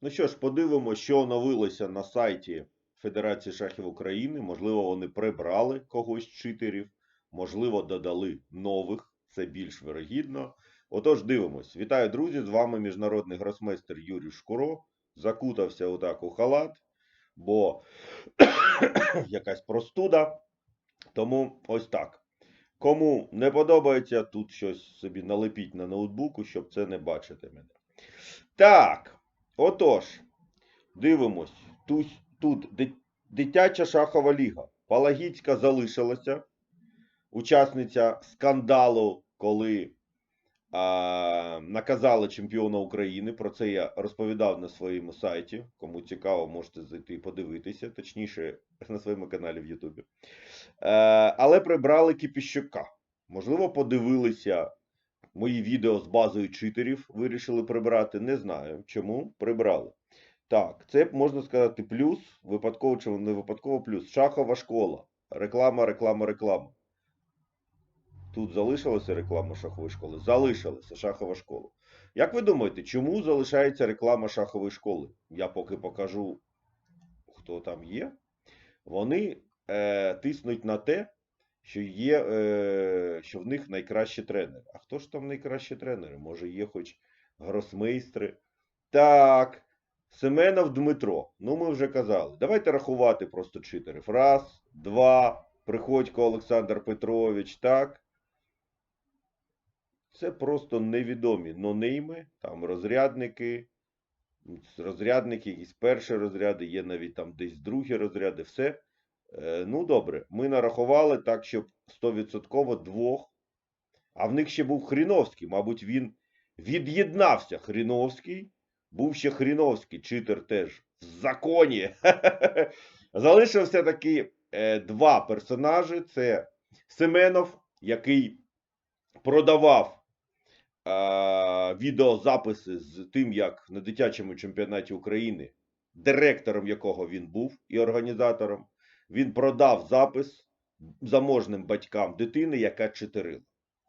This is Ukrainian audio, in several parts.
Ну що ж, подивимося, що оновилося на сайті Федерації шахів України. Можливо, вони прибрали когось з читерів, можливо, додали нових, це більш вирогідно. Отож, дивимось. Вітаю, друзі! З вами міжнародний гросмейстер Юрій Шкуро. Закутався отак у халат, бо якась простуда. Тому ось так. Кому не подобається, тут щось собі налепіть на ноутбуку, щоб це не бачити мене. Так, отож, дивимось. Тут, тут дитяча шахова ліга. Палагіцька залишилася. Учасниця скандалу, коли а, наказали чемпіона України. Про це я розповідав на своєму сайті. Кому цікаво, можете зайти і подивитися, точніше, на своєму каналі в Ютубі. Е, але прибрали Кіпіщука. Можливо, подивилися мої відео з базою читерів, вирішили прибрати. Не знаю, чому прибрали. Так, це можна сказати плюс, випадково чи не випадково плюс. Шахова школа. Реклама, реклама, реклама. Тут залишилася реклама шахової школи? Залишилася шахова школа. Як ви думаєте, чому залишається реклама шахової школи? Я поки покажу, хто там є. Вони е, тиснуть на те, що є, е, що в них найкращі тренери. А хто ж там найкращі тренери? Може, є хоч гросмейстри? Так, Семенов Дмитро. Ну, ми вже казали. Давайте рахувати просто читерів. Раз, два, Приходько Олександр Петрович, так. Це просто невідомі нонейми, там розрядники, розрядники, якісь перші розряди, є навіть там десь другі розряди, все. Е, ну, добре, ми нарахували так, щоб 100% двох. А в них ще був Хріновський. Мабуть, він від'єднався. Хріновський. Був ще Хріновський, читер теж в законі. Залишився таки е, два персонажі: це Семенов, який продавав е, відеозаписи з тим, як на дитячому чемпіонаті України, директором якого він був і організатором. Він продав запис заможним батькам дитини, яка читерила.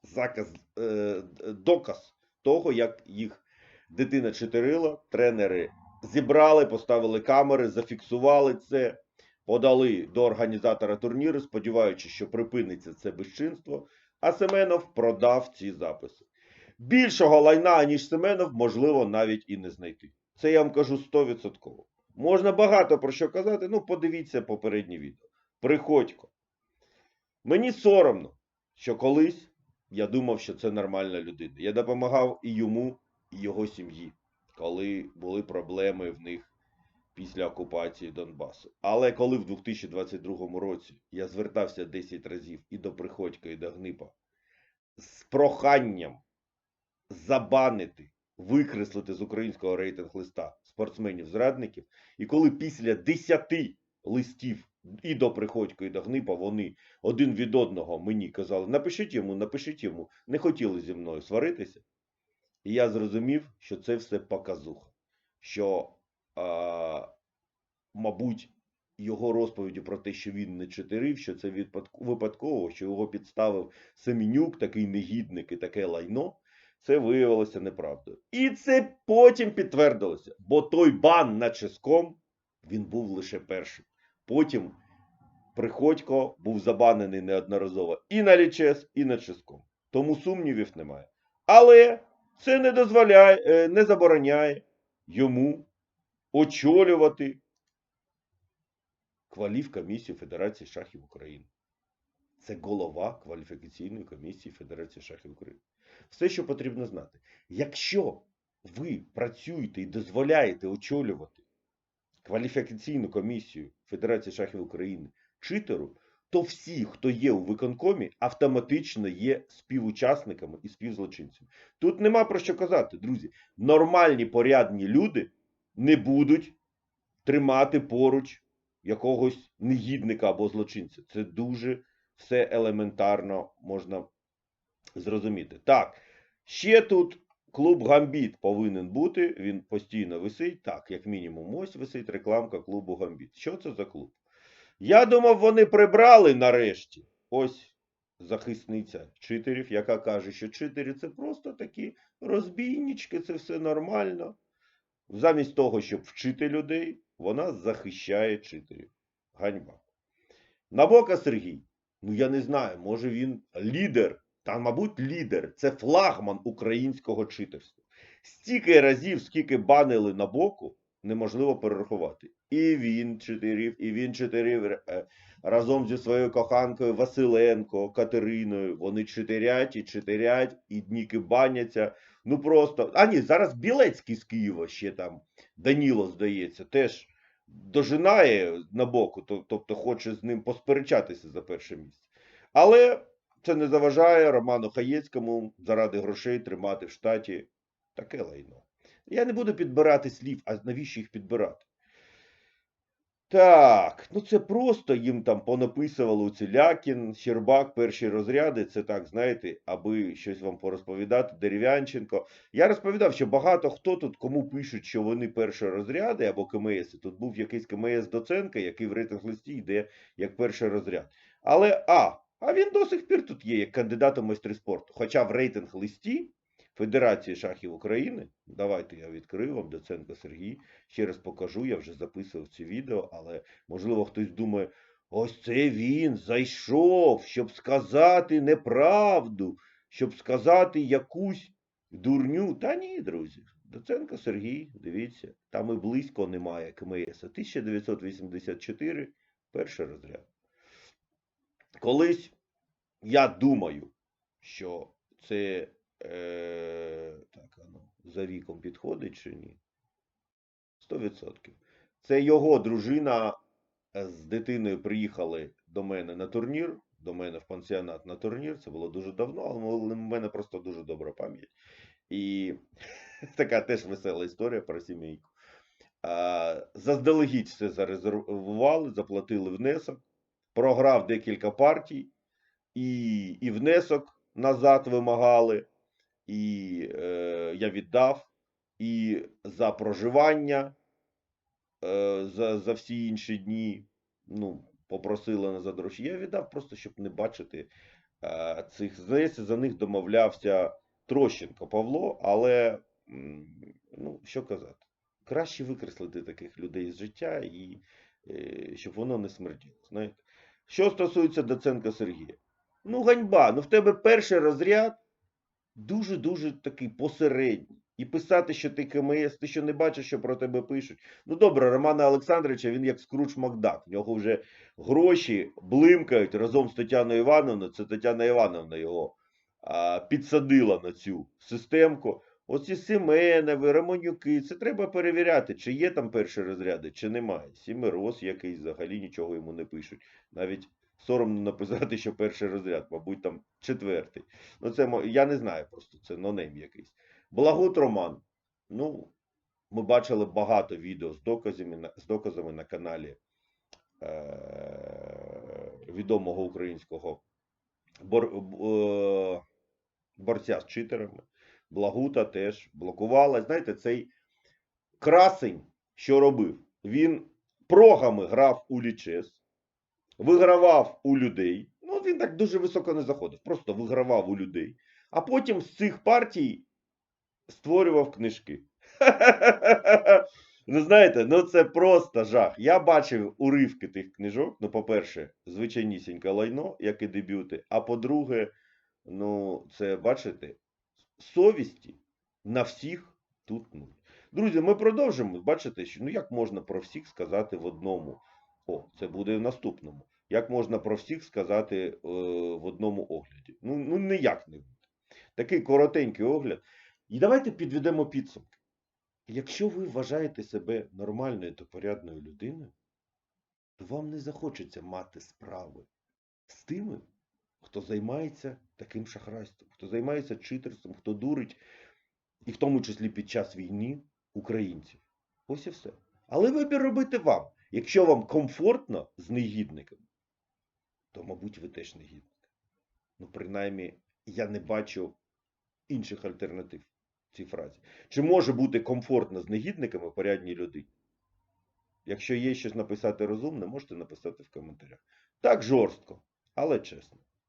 Заказ, е, доказ того, як їх дитина читерила, тренери зібрали, поставили камери, зафіксували це, подали до організатора турніру, сподіваючись, що припиниться це безчинство. А Семенов продав ці записи. Більшого лайна, ніж Семенов, можливо, навіть і не знайти. Це я вам кажу 100%. Можна багато про що казати, ну подивіться попереднє відео. Приходько. Мені соромно, що колись я думав, що це нормальна людина. Я допомагав і йому, і його сім'ї, коли були проблеми в них після окупації Донбасу. Але коли в 2022 році я звертався 10 разів і до Приходька, і до Гнипа з проханням забанити, викреслити з українського рейтинг-листа спортсменів-зрадників, і коли після 10 листів і до Приходька, і до Гнипа вони один від одного мені казали: напишіть йому, напишіть йому, не хотіли зі мною сваритися. І я зрозумів, що це все показуха. Що, а, мабуть, його розповіді про те, що він не читерив, що це випадково, що його підставив Семенюк, такий негідник і таке лайно, це виявилося неправдою. І це потім підтвердилося, бо той бан на Ческом, він був лише першим. Потім Приходько був забанений неодноразово і на Лічес, і на Ческом. Тому сумнівів немає. Але це не дозволяє, е, не забороняє йому очолювати кваліфкомісію Федерації шахів України. Це голова кваліфікаційної комісії Федерації шахів України. Все, що потрібно знати. Якщо ви працюєте і дозволяєте очолювати кваліфікаційну комісію Федерації шахів України читеру, то всі, хто є у виконкомі, автоматично є співучасниками і співзлочинцями. Тут нема про що казати, друзі. Нормальні порядні люди не будуть тримати поруч якогось негідника або злочинця. Це дуже все елементарно можна зрозуміти. Так, ще тут клуб Гамбіт повинен бути, він постійно висить. Так, як мінімум, ось висить рекламка клубу Гамбіт. Що це за клуб? Я думав, вони прибрали нарешті. Ось захисниця читерів, яка каже, що читері це просто такі розбійнички, це все нормально. Замість того, щоб вчити людей, вона захищає читерів. Ганьба. Набока Сергій. Ну я не знаю, може він лідер, та, мабуть, лідер. Це флагман українського читерства. Стільки разів, скільки банили Набоку, неможливо перерахувати. І він читерів, і він читерів е, разом зі своєю коханкою Василенко, Катериною. Вони читерять і читерять, і дніки баняться. Ну просто. А ні, зараз Білецький з Києва ще там, Даніло, здається, теж дожинає Набоку, то- тобто хоче з ним посперечатися за перше місце. Але це не заважає Роману Хаєцькому заради грошей тримати в штаті таке лайно. Я не буду підбирати слів, а навіщо їх підбирати? Так, ну це просто їм там понаписували Уцілякін, Щербак, перші розряди. Це так, знаєте, аби щось вам порозповідати, Дерев'янченко. Я розповідав, що багато хто тут, кому пишуть, що вони перші розряди або КМС. Тут був якийсь КМС Доценка, який в рейтинг листі йде як перший розряд. Але а, а він до сих пір тут є як кандидат у майстри спорту. Хоча в рейтинг листі Федерації шахів України, давайте я відкрию вам Доценко Сергій, ще раз покажу, я вже записував ці відео, але можливо хтось думає, ось це він зайшов, щоб сказати неправду, щоб сказати якусь дурню. Та ні, друзі. Доценко Сергій, дивіться, там і близько немає КМС. 1984, перший розряд. Колись я думаю, що це е, так, а ну, за віком підходить чи ні? 100%. Це його дружина е, з дитиною приїхали до мене на турнір, до мене в пансіонат на турнір. Це було дуже давно, але в мене просто дуже добра пам'ять. І така теж весела історія про сімейку. Заздалегідь все зарезервували, заплатили внесок, програв декілька партій, і, і внесок назад вимагали, і е, я віддав, і за проживання е, за, за всі інші дні, ну, попросили назад гроші. Я віддав просто, щоб не бачити е, цих. Здається, за них домовлявся Трощенко Павло, але ну, що казати, краще викреслити таких людей з життя і е, щоб воно не смерділо. Знаєте. Що стосується Доценка Сергія, ну ганьба, ну в тебе перший розряд дуже-дуже такий посередній. І писати, що ти КМС, ти що не бачиш, що про тебе пишуть. Ну добре, Романа Олександровича, він як Скрудж Макдак. В нього вже гроші блимкають разом з Тетяною Івановною. Це Тетяна Івановна його а, підсадила на цю системку. Оці Семенови, Романюки, це треба перевіряти, чи є там перші розряди, чи немає. Сімероз якийсь взагалі нічого йому не пишуть. Навіть соромно написати, що перший розряд, мабуть, там четвертий. Ну, це я не знаю просто, це нонейм якийсь. Благут Роман. Ну, ми бачили багато відео з доказами з доказами на каналі е- відомого українського бор, е- борця з читерами. Благута теж блокувала. Знаєте, цей красень, що робив? Він прогами грав у лічес, вигравав у людей. Ну, він так дуже високо не заходив, просто вигравав у людей. А потім з цих партій створював книжки. Ну, знаєте, ну це просто жах. Я бачив уривки тих книжок. Ну, по-перше, звичайнісіньке лайно, як і дебюти. А по-друге, ну, це бачите, совісті на всіх тут нуль. Друзі, ми продовжимо. Бачите, що ну як можна про всіх сказати в одному. О, це буде в наступному. Як можна про всіх сказати е, в одному огляді? Ну, ну ніяк не буде. Такий коротенький огляд. І давайте підведемо підсумки. Якщо ви вважаєте себе нормальною та порядною людиною, то вам не захочеться мати справи з тими, хто займається таким шахрайством, хто займається читерством, хто дурить, і в тому числі під час війни українців. Ось і все. Але вибір робити вам. Якщо вам комфортно з негідниками, то, мабуть, ви теж негідник. Ну, принаймні, я не бачу інших альтернатив в цій фразі. Чи може бути комфортно з негідниками порядній людині? Якщо є щось написати розумне, можете написати в коментарях. Так жорстко, але чесно.